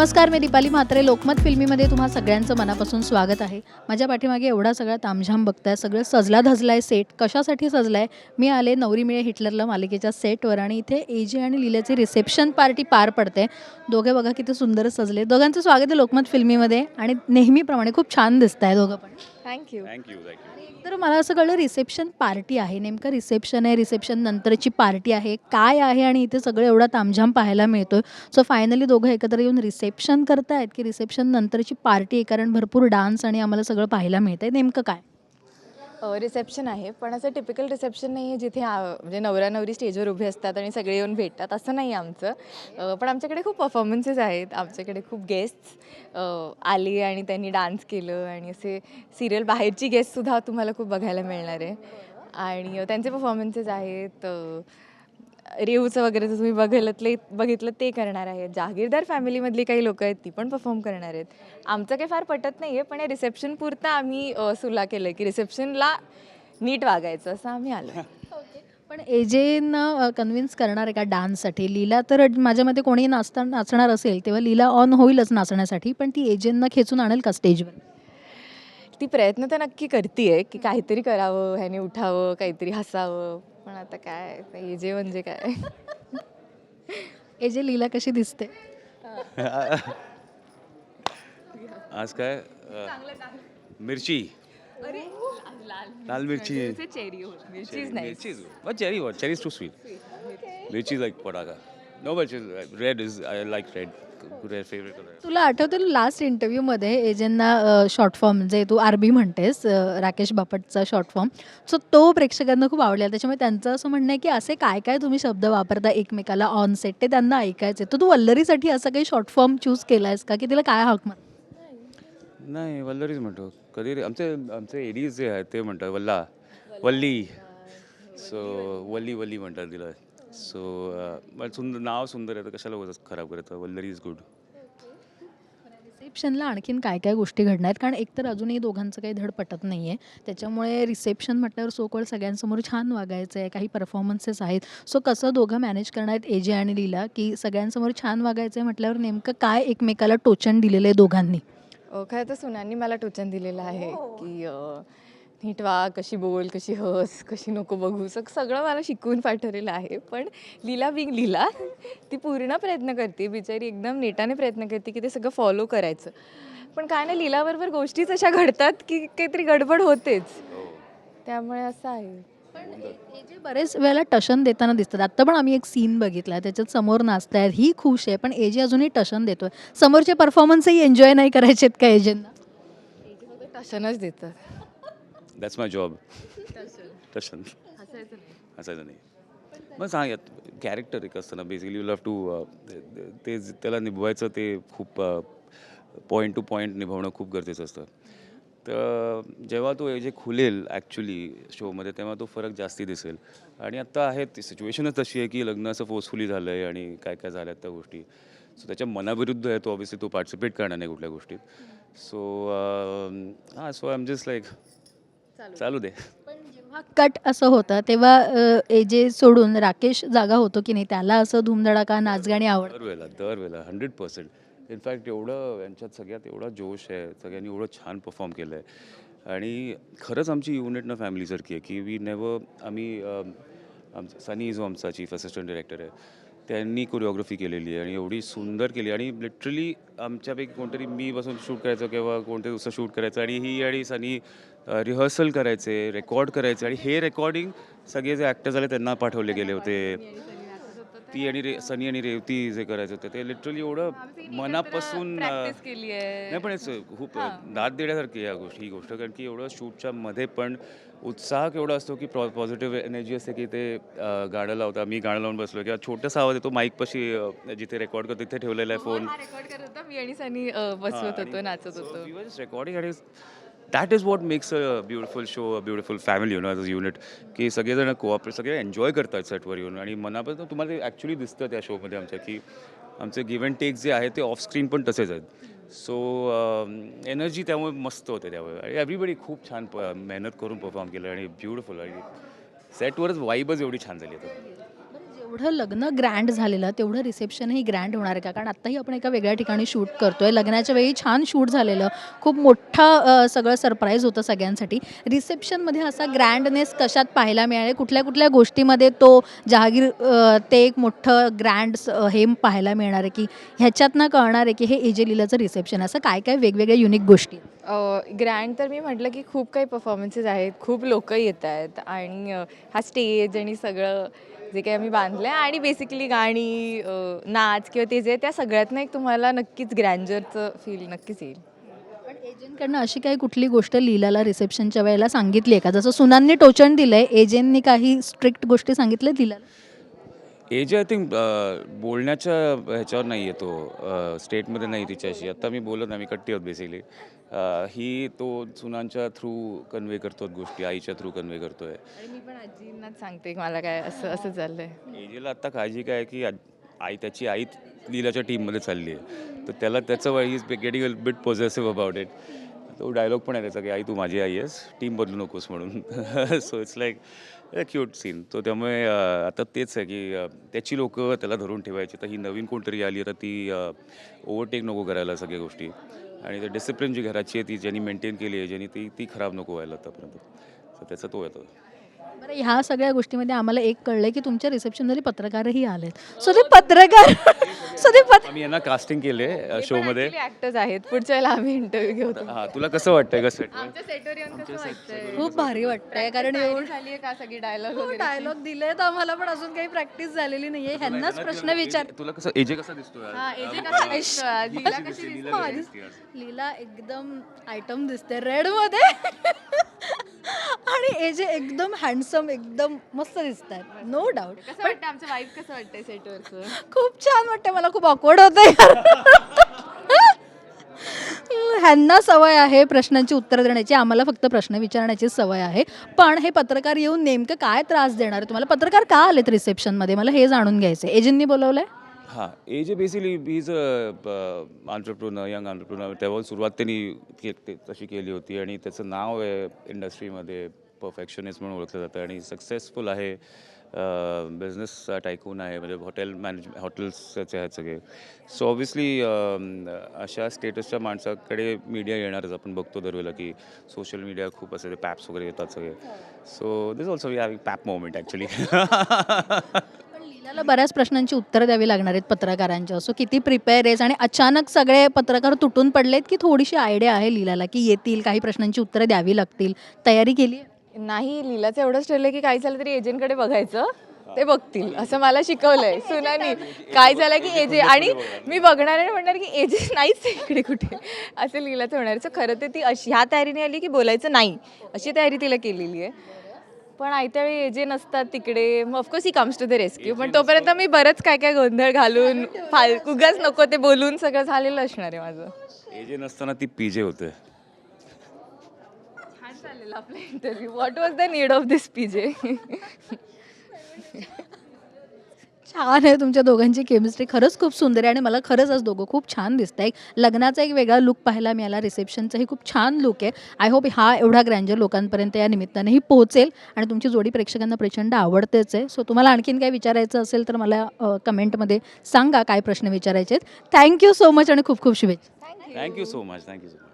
नमस्कार मी दीपाली म्हात्रे. लोकमत फिल्मीमध्ये तुम्हा सगळ्यांचं मनापासून स्वागत आहे. माझ्या पाठीमागे एवढा सगळा तामझाम बघताय सगळं सजला धजला आहे सेट कशासाठी सजलाय? मी आले नवरी मिळे हिटलरला मालिकेच्या सेटवर आणि इथे एजे आणि लीलाची रिसेप्शन पार्टी पार पडते. दोघे बघा किती सुंदर सजले. दोघांचं स्वागत आहे लोकमत फिल्मीमध्ये आणि नेहमीप्रमाणे खूप छान दिसत आहे दोघं पण. थँक्यू थँक्यू थँक्यू तर मला असं कळलं रिसेप्शन पार्टी आहे. नेमकं रिसेप्शन आहे रिसेप्शन नंतरची पार्टी आहे. काय आहे आणि इथे सगळं एवढा तामझाम पाहायला मिळतोय. सो फायनली दोघं एकत्र येऊन रिसेप्शन करतायत की रिसेप्शन नंतरची पार्टी आहे. कारण भरपूर डान्स आणि आम्हाला सगळं पाहायला मिळतंय. नेमकं काय? रिसेप्शन आहे. पण असं टिपिकल रिसेप्शन नाही आहे जिथे म्हणजे नवरा नवरी स्टेजवर उभे असतात आणि सगळे येऊन भेटतात असं नाही आहे आमचं पण आमच्याकडे खूप परफॉर्मन्सेस आहेत. आमच्याकडे खूप गेस्ट्स आले आणि त्यांनी डान्स केलं आणि असे सिरियल बाहेरची गेस्टसुद्धा तुम्हाला खूप बघायला मिळणार आहे. आणि त्यांचे परफॉर्मन्सेस आहेत रेवचं वगैरे जर तुम्ही बघितलं बघितलं ते करणार आहेत. जहागीरदार फॅमिलीमधली काही लोकं आहेत ती पण परफॉर्म करणार आहेत. आमचं काही फार पटत नाही आहे पण या रिसेप्शन पुरतं आम्ही सुला केलं आहे की रिसेप्शनला नीट वागायचं असं आम्ही आलो पण एजेनं कन्व्हिन्स करणार आहे का डान्ससाठी लीला तर माझ्या मते कोणी नाचता नाचणार असेल तेव्हा लीला ऑन होईलच नाचण्यासाठी पण ती एजेंना खेचून आणेल का स्टेजवर ती प्रयत्न तर नक्की करते की काहीतरी करावं ह्याने उठावं काहीतरी हसावं. पण आता काय हे जे म्हणजे काय? ये जे लीला कशी दिसते? आज काय? मिरची. अरे लाल मिरची. चेरी हो. चेरी टू स्वीट मिरची like पडागा no but red is I like red favorite color तुला आठवतं लास्ट इंटरव्ह्यूमध्ये एजेंना शॉर्ट फॉर्म जे तू आर बी म्हणतेस अ, राकेश बापटचा शॉर्ट फॉर्म सो तो प्रेक्षकांना खूप आवडला. त्याच्यामुळे त्यांचं असं म्हणणं आहे की असे काय काय तुम्ही शब्द वापरता एकमेकाला ऑन सेट ते त्यांना ऐकायचे तर तू वल्लरीसाठी असं काही शॉर्ट फॉर्म चूज केला आहेस का? की तिला काय हक म्हण? नाही वल्लरीच म्हणतो. कधी रे- आमचे आमचे एडीज जे आहेत ते म्हणतात वल्ला वल्ली. सो वल्ली वल्ली म्हणतात तिला. सो सुंदर नाव सुंदर आहे तर कशाला उगाच खराब करतं वल्लरी इज गुड रिसेप्शनला आणखीन काय काय गोष्टी घडणार आहेत? कारण एकतर अजूनही दोघांचं काही धड पटत नाही आहे त्याच्यामुळे रिसेप्शन म्हटल्यावर सोकळ सगळ्यांसमोर छान वागायचं आहे काही परफॉर्मन्सेस आहेत. सो कसं दोघं मॅनेज करणार आहेत? एजे आणि लीला की सगळ्यांसमोर छान वागायचं आहे म्हटल्यावर नेमकं काय एकमेकाला टोचन दिलेलं आहे दोघांनी? खरं तर सुनांनी मला टोचन दिलेलं आहे की अ, नीट वा कशी बोल कशी हस कशी नको बघू सग सगळं मला शिकवून पाठवलेलं आहे. पण लीला बिंग लीला ती पूर्ण प्रयत्न करते. बिचारी एकदम नेटाने प्रयत्न करते की ते सगळं फॉलो करायचं. पण काय नाही लीलाबरोबर गोष्टीच अशा घडतात की काहीतरी गडबड होतेच. त्यामुळे असं आहे. एजे बरेच वेळेला टशन देताना दिसतात. आत्ता पण आम्ही एक सीन बघितला त्याच्यात समोर नाचतायत. ही खुश आहे. पण एजे अजूनही टशन देतोय. समोरचे परफॉर्मन्सही एन्जॉय नाही करायचेत का एजेंना टशनच देतात. दॅट्स माय जॉब टशन असायचं नाही. मग सांग यात कॅरेक्टर एक असतं ना बेसिकली यू लव टू ते त्याला निभवायचं ते खूप पॉईंट टू पॉईंट निभवणं खूप गरजेचं असतं. तर जेव्हा तो जे खुलेल ॲक्च्युली शोमध्ये तेव्हा तो फरक जास्ती दिसेल. आणि आत्ता आहे ती सिच्युएशनच तशी आहे की लग्न असं फोर्सफुली झालं आहे आणि काय काय झाल्यात त्या गोष्टी. सो त्याच्या मनाविरुद्ध आहे तो ऑब्विसली तो पार्टिसिपेट करणार नाही कुठल्या गोष्टीत. सो हां so I am just like चालू दे. पण जेव्हा कट असं होतं तेव्हा अ, एजे सोडून राकेश जागा होतो की नाही त्याला असं धूमधडाका नाचगाणी आवड दरवेळेला दरवेळेला हंड्रेड पर्सेंट इनफॅक्ट एवढं यांच्यात सगळ्यात एवढा जोश आहे सगळ्यांनी एवढं छान परफॉर्म केलं आहे आणि खरंच आमची युनिट ना फॅमिलीसारखी आहे की वी नेवर आम्ही अम, आमचा सनी जो आमचा चीफ असिस्टंट डिरेक्टर आहे. त्यांनी कोरिओग्राफी केलेली आहे आणि एवढी सुंदर केली आणि लिटरली आमच्यापैकी कोणतरी मी बसून शूट करायचं किंवा कोणतरी दुसरं शूट करायचं आणि ही आणि सनी रिहर्सल करायचे रेकॉर्ड करायचे आणि हे रेकॉर्डिंग सगळे जे ॲक्टर झाले त्यांना पाठवले गेले होते. ती आणि रे सनी आणि रेवती जे करायचं होतं ते लिटरली एवढं मनापासून केली आहे. नाही पण it's खूप दाद देण्यासारखी या गोष्टी ही गोष्ट कारण की एवढं शूटच्या मध्ये पण उत्साह केवढा असतो की पॉझिटिव्ह एनर्जी असते की ते अं, गाणं लावता मी गाणं लावून बसलो किंवा छोटासा आवाज येतो माईक पशी अं, जिथे रेकॉर्ड करतो तिथे ठेवलेला आहे फोन रेकॉर्ड करत होता मी आणि सनी अ, बसवत होतो नाचत होतो. रेकॉर्डिंग आणि that is what makes a beautiful show a beautiful family you know as a unit की सगळेजण कोऑपरेट सगळे एन्जॉय करतात सेटवर येऊन. आणि मनापासून तुम्हाला ते ॲक्च्युली दिसतं त्या शोमध्ये आमच्या की आमचे गिव्ह अँड टेक जे आहे ते ऑफ स्क्रीन पण तसेच आहेत. सो एनर्जी त्यामुळे मस्त होते त्यामुळे. आणि एव्हरीबडी खूप छान प- मेहनत करून परफॉर्म केलं आणि ब्युटिफुल आणि सेटवरच वाईबच एवढी छान झाली आता. जेवढं लग्न ग्रँड झालेलं तेवढं रिसेप्शनही ग्रँड होणार आहे का? कारण आत्ताही आपण एका वेगळ्या ठिकाणी शूट करतोय. लग्नाच्या वेळी छान शूट झालेलं. खूप मोठं सगळं सरप्राईज होतं सगळ्यांसाठी. रिसेप्शनमध्ये असा ग्रँडनेस कशात पाहायला मिळाले कुठल्या कुठल्या गोष्टीमध्ये तो जहागीर ते एक मोठं ग्रँड हे पाहायला मिळणार आहे की ह्याच्यातनं कळणार आहे की हे एजे लिलाचं रिसेप्शन असं काय काय वेगवेगळ्या युनिक गोष्टी ग्रँड तर मी म्हटलं की खूप काही परफॉर्मन्सेस आहेत. खूप लोक येत आहेत. आणि हा स्टेज आणि सगळं जे काही आम्ही बांधलं आहे आणि बेसिकली गाणी नाच किंवा ते जे त्या सगळ्यातनं एक तुम्हाला नक्कीच ग्रँजरचं फील नक्कीच येईल. पण एजंटकडनं अशी काही कुठली गोष्ट लीलाला रिसेप्शनच्या वेळेला सांगितली आहे का? जसं सुनांनी टोचण दिलंय एजंटनी काही स्ट्रिक्ट गोष्टी सांगितल्या लीलाला? एज आय थिंक बोलण्याच्या ह्याच्यावर नाही आहे तो स्टेटमध्ये नाही तिच्याशी. आता मी बोलत नाही मी कट्टी आहोत बेसिकली ही तो सुनांच्या थ्रू कन्वे करतो गोष्टी आईच्या थ्रू कन्वे करतोय. आणि मी पण आजींनाच सांगते मला काय असं असं चाललंय एजेला आत्ता काळजी काय आहे की आई त्याची आई लीलाच्या टीममध्ये चालली आहे तर त्याला त्याचं वय is getting a bit positive about it तो डायलॉग पण आहे त्याचा की आई तू माझी आई आहेस टीम बदलू नकोस म्हणून. So it's like cute scene तो त्यामुळे आता तेच आहे की त्याची लोक त्याला धरून ठेवायची. तर ही नवीन कोणतरी आली तर ती ओव्हरटेक नको करायला सगळ्या गोष्टी. आणि ते डिसिप्लिन जी घराची आहे ती ज्यांनी मेंटेन केली आहे ज्यांनी ती ती खराब नको व्हायला आतापर्यंत. तर त्याचा तो येतो बरं ह्या सगळ्या गोष्टीमध्ये आम्हाला एक कळलंय की तुमच्या रिसेप्शनमध्ये पत्रकारही आलेत. सो ते पत्रकार सो ते पत्र आम्ही यांना कास्टिंग केले शोमध्ये ऍक्टर्स आहेत. पुढच्या वेळेला आम्ही इंटरव्ह्यू घेऊ हां तुला कसं वाटतंय कसं? आमच्या सेटवर येऊन कसं वाटतंय? खूप भारी वाटतंय कारण एवढं झाली आहे का सगळी डायलॉग वगैरे? डायलॉग दिले तर आम्हाला पण अजून काही प्रॅक्टिस झालेली नाहीये. ह्यांनाच प्रश्न विचार तुला कसं एजे कसा दिसतोय? हा एजे कसा दिसतो आज? लीला कशी दिसते? लीला एकदम आयटम दिसते. रेडमध्ये आणि एजे एकदम हँडसम एकदम मस्त दिसत आहेत नो डाऊट कसं वाटतं आमचं वाईफ कसं वाटतंय सेटवरचं खूप छान वाटतं मला खूप ऑकवर्ड होतंय. ह्यांना सवय आहे प्रश्नांची उत्तरं देण्याची. आम्हाला फक्त प्रश्न विचारण्याची सवय आहे. पण हे पत्रकार येऊन नेमकं काय त्रास देणार? आहे तुम्हाला पत्रकार का आलेत रिसेप्शनमध्ये मला हे जाणून घ्यायचं एजंटनी बोलवलंय? हां AJ basically he's a entrepreneur young entrepreneur तेव्हा सुरुवात त्यांनी ते- तशी केली होती आणि त्याचं नाव आहे इंडस्ट्रीमध्ये परफेक्शनिस्ट म्हणून ओळखलं जातं आणि सक्सेसफुल आहे. बिझनेस टायकून आहे म्हणजे हॉटेल मॅनेज हॉटेल्सचे आहेत सगळे. सो ऑब्विसली अशा स्टेटसच्या माणसाकडे मीडिया येणारच. आपण बघतो दरवेळेला की सोशल मीडिया खूप असे पॅप्स वगैरे येतात सगळे. So this also we have pap moment actually तिला बऱ्याच प्रश्नांची उत्तरं द्यावी लागणार आहेत पत्रकारांच्या. सो किती प्रिपेअर आहेस आणि अचानक सगळे पत्रकार तुटून पडलेत की थोडीशी आयडिया आहे लीलाला की येतील काही प्रश्नांची उत्तरं द्यावी लागतील. तयारी केली नाही लीलाचं एवढंच ठरलं की काय झालं तरी एजंटकडे बघायचं. ते बघतील. असं मला शिकवलंय. सुनानी काय झालं की एजे आणि मी बघणार आणि म्हणणार की एजे नाहीच इकडे कुठे. असं लीलाचं होणार सो खरं तर ती अशी ह्या तयारीने आली की बोलायचं नाही. अशी तयारी तिला केलेली आहे. पण आयत्या वेळी एजे नसतात तिकडे मग of course he comes to the rescue पण तोपर्यंत मी बरंच काय काय गोंधळ घालून फाल उगाच नको ते बोलून सगळं झालेलं असणार आहे माझं. एजे नसताना ती पीजे होते. छान चाललेलं आपला interview what was the need of this PJ छान आहे. तुमच्या दोघांची केमिस्ट्री खरंच खूप सुंदर आहे आणि मला खरंच आज दोघं खूप छान दिसत आहे लग्नाचा एक वेगळा लुक पाहायला मिळाला. रिसेप्शनचाही खूप छान लुक आहे. आय होप हा एवढा ग्रँजर लोकांपर्यंत या निमित्तानेही पोहोचेल आणि तुमची जोडी प्रेक्षकांना प्रचंड आवडतेच आहे. सो तुम्हाला आणखीन काय विचारायचं असेल तर मला कमेंटमध्ये सांगा काय प्रश्न विचारायचे आहेत. थँक्यू सो मच आणि खूप खूप शुभेच्छा. Thank you so much thank you so much